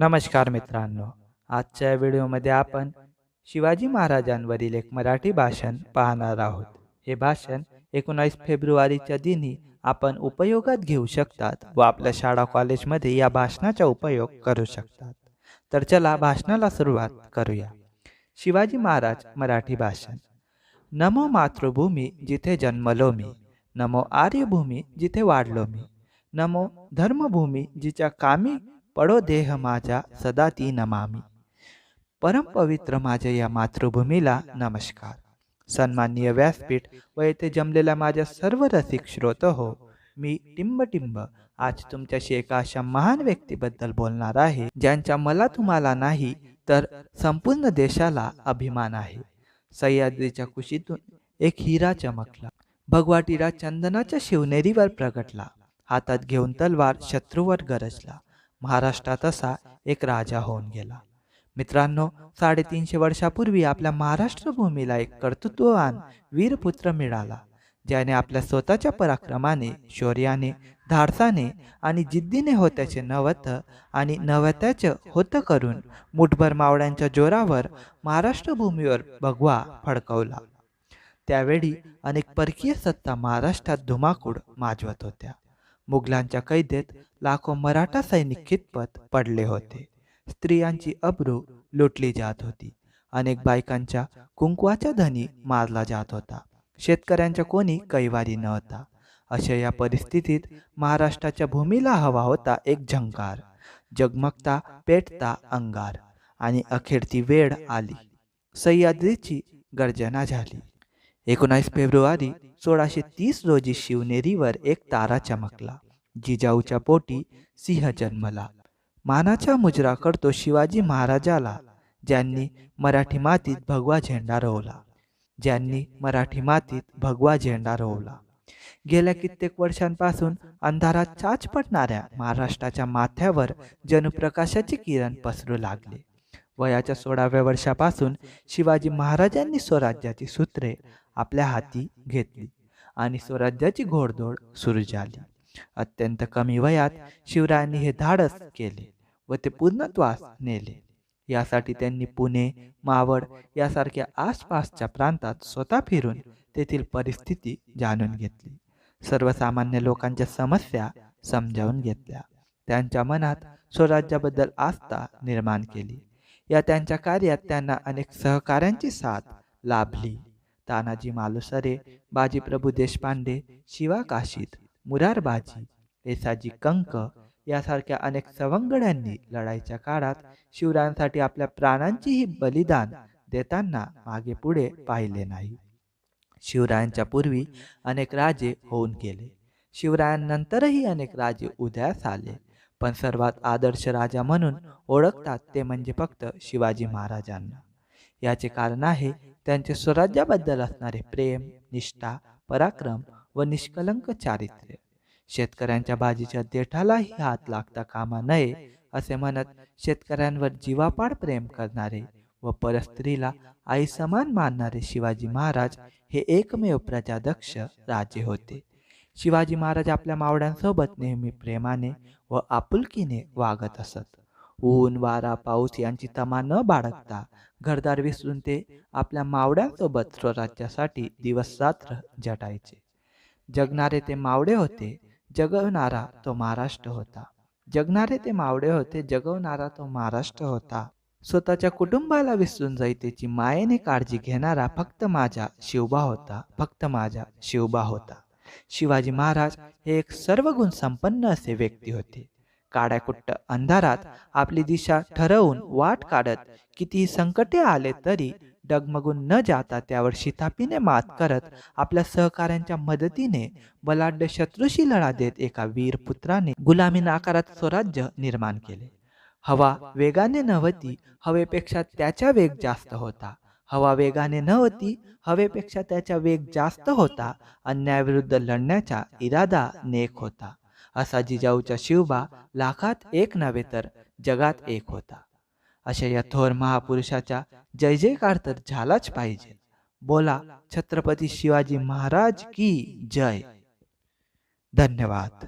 नमस्कार मित्रांनो. आजच्या व्हिडिओमध्ये आपण शिवाजी महाराजांवरील एक मराठी भाषण पाहणार आहोत. हे भाषण एकोणीस फेब्रुवारीच्या दिनी आपण उपयोगात घेऊ शकतात व आपल्या शाळा कॉलेजमध्ये या भाषणाचा उपयोग करू शकतात. तर चला भाषणाला सुरुवात करूया. शिवाजी महाराज मराठी भाषण. नमो मातृभूमी जिथे जन्मलो मी नमो आर्यभूमी जिथे वाढलो मी नमो धर्मभूमी जिच्या कामी पडो देह माझ्या सदा ती नमामी. परमपवित्र माझ्या या मातृभूमीला नमस्कार. सन्माननीय व्यासपीठ व येथे जमलेल्या माझ्या सर्व रसिक श्रोत हो मी टिंब टिंब आज तुमच्याशी एका अशा महान व्यक्तीबद्दल बोलणार आहे ज्यांच्या मला तुम्हाला नाही तर संपूर्ण देशाला अभिमान आहे. सह्याद्रीच्या कुशीतून एक हिरा चमकला. भगवाटीरा चंदनाच्या शिवनेरीवर प्रगटला. हातात घेऊन तलवार शत्रूवर गरजला. महाराष्ट्रात असा एक राजा होऊन गेला. मित्रांनो साडेतीनशे वर्षापूर्वी आपल्या महाराष्ट्र भूमीला एक कर्तृत्ववान वीरपुत्र मिळाला ज्याने आपल्या स्वतःच्या पराक्रमाने शौर्याने धाडसाने आणि जिद्दीने होत्याचे नवत आणि नवत्याचं होतं करून मुठभर मावळ्यांच्या जोरावर महाराष्ट्र भूमीवर भगवा फडकवला. त्यावेळी अनेक परकीय सत्ता महाराष्ट्रात धुमाकूळ माजवत होत्या. मुघलांच्या कैदेत लाखो मराठा सैनिक खितपत पडले होते. स्त्रियांची अब्रू लुटली जात होती. अनेक बायकांच्या कुंकवाच्या धनी मारला जात होता. शेतकऱ्यांच्या कोणी कैवारी नव्हता अशा या परिस्थितीत महाराष्ट्राच्या भूमीला हवा होता एक झंकार. जगमगता पेटता अंगार. आणि अखेर ती वेळ आली. सह्याद्रीची गर्जना झाली. एकोणीस फेब्रुवारी सोळाशे तीस रोजी शिवनेरीवर एक तारा चमकला जिजाऊच्या पोटी सिंह जन्मला. मानाचा मुजरा करतो शिवाजी महाराजाला ज्यांनी मराठी मातीत भगवा झेंडा रोवला. ज्यांनी मराठी मातीत भगवा झेंडा रोवला. गेल्या कित्येक वर्षांपासून अंधारात चाच पडणाऱ्या महाराष्ट्राच्या माथ्यावर जनप्रकाशाचे किरण पसरू लागले. वयाच्या सोळाव्या वर्षापासून शिवाजी महाराजांनी स्वराज्याची सूत्रे आपल्या हाती घेतली आणि स्वराज्याची घोडदोड सुरू झाली. अत्यंत कमी वयात शिवरायांनी हे धाडस केले व ते पूर्णत्वास नेले. यासाठी त्यांनी पुणे मावळ यासारख्या आसपासच्या प्रांतात स्वतः फिरून तेथील परिस्थिती जाणून घेतली. सर्वसामान्य लोकांच्या समस्या समजावून घेतल्या. त्यांच्या मनात स्वराज्याबद्दल आस्था निर्माण केली. या त्यांच्या कार्यात त्यांना अनेक सहकाऱ्यांची साथ लाभली. तानाजी मालुसरे बाजीप्रभू देशपांडे शिवा काशीद मुरारबाजी एसाजी कंक यासारख्या अनेक सवंगड्यांनी लढाईच्या काळात शिवरायांसाठी आपल्या प्राणांचीही बलिदान देताना मागे पुढे पाहिले नाही. शिवरायांच्या पूर्वी अनेक राजे होऊन गेले. शिवरायांनंतरही अनेक राजे उदयास आले. पण सर्वात आदर्श राजा म्हणून ओळखतात ते म्हणजे फक्त शिवाजी महाराजांना. याचे कारण आहे त्यांचे स्वराज्याबद्दल असणारे प्रेम निष्ठा पराक्रम व निष्कलंक चारित्र्य. शेतकऱ्यांच्या बाजीच्या देठालाही हात लागता कामा नये असे म्हणत शेतकऱ्यांवर जीवापाड प्रेम करणारे व परस्त्रीला आई समान मानणारे शिवाजी महाराज हे एकमेव प्रजादक्ष राजे होते. शिवाजी महाराज आपल्या मावड्यांसोबत नेहमी प्रेमाने व आपुलकीने वागत असत. ऊन वारा पाऊस यांची तमा न बाळगता घरदार विसरून ते आपल्या मावड्यांसोबत स्वराज्यासाठी दिवस रात्र जटायचे. जगणारे ते मावडे होते जगवणारा तो महाराष्ट्र होता. जगणारे ते मावडे होते जगवणारा तो महाराष्ट्र होता. स्वतःच्या कुटुंबाला विसरून जायतेची मायेने काळजी घेणारा फक्त माझा शिवबा होता फक्त माझा शिवबा होता. शिवाजी महाराज हे एक सर्वगुण संपन्न असे व्यक्ती होते. काड्याकुट्ट अंधारात आपली दिशा ठरवून वाट काढत कितीही संकटे आले तरी डगमगून न जाता त्यावर शितापीने मात करत आपल्या सहकाऱ्यांच्या मदतीने बलाढ्य शत्रूशी लढा देत एका वीर पुत्राने गुलामी नाकारात स्वराज्य निर्माण केले. हवा वेगाने नव्हती हवेपेक्षा त्याचा वेग जास्त होता. हवा वेगाने नव्हती हवेपेक्षा त्याचा वेग जास्त होता अन्यायाविरुद्ध लढण्याचा इरादा नेक होता. असा जिजाऊच्या शिवबा लाखात एक नव्हे तर जगात एक होता. अशा या थोर महापुरुषाच्या जय जयकार तर झालाच पाहिजे. बोला छत्रपती शिवाजी महाराज की जय. धन्यवाद.